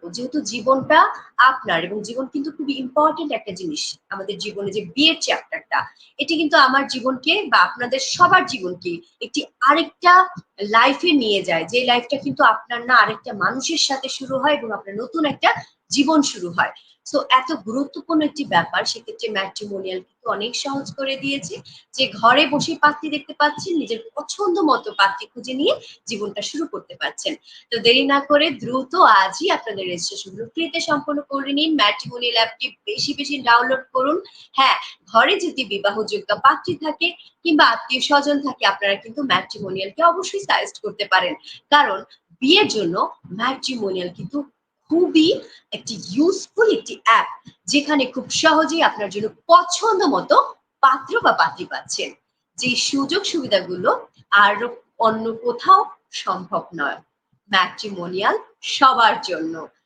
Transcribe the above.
করব যেহেতু জীবনটা আপনার এবং জীবন কিন্তু খুবই ইম্পর্টেন্ট একটা জিনিস আমাদের জীবনে যে বিয়ের চ্যাপ্টারটা এটি কিন্তু আমার জীবনকে বা আপনাদের সবার জীবনকে একটি আরেকটা লাইফে নিয়ে যায়। যে লাইফটা কিন্তু আপনার না, আরেকটা মানুষের সাথে শুরু হয় এবং আপনার নতুন একটা জীবন শুরু হয়। সো এত গুরুত্বপূর্ণ একটি ব্যাপার, সেক্ষেত্রে ম্যাট্রিমোনিয়াল কিন্তু অনেক সহজ করে দিয়েছে। যে ঘরে বসে পাত্রী দেখতে পাচ্ছেন, নিজের পছন্দ মতো পাত্রী খুঁজে নিয়ে জীবনটা শুরু করতে পারছেন। তো দেরি না করে দ্রুত আজই আপনাদের রেজিস্ট্রেশনগুলো ফ্রিতে সম্পন্ন করে নিন। ম্যাট্রিমোনিয়াল অ্যাপটি বেশি বেশি ডাউনলোড করুন। হ্যাঁ ঘরে যদি বিবাহযোগ্য পাত্রী থাকে কিংবা আত্মীয় স্বজন থাকে, আপনারা কিন্তু ম্যাট্রিমোনিয়ালকে অবশ্যই সাজেস্ট করতে পারেন। কারণ, বিয়ের জন্য ম্যাট্রিমোনিয়াল কিন্তু খুবই একটি ইউজফুল একটি অ্যাপ যেখানে খুব সহজেই আপনার জন্য পছন্দ মতো পাত্র বা পাত্রী পাচ্ছেন। যে সুযোগ সুবিধাগুলো আর অন্য কোথাও সম্ভব নয়। ম্যাট্রিমোনিয়াল সবার জন্য।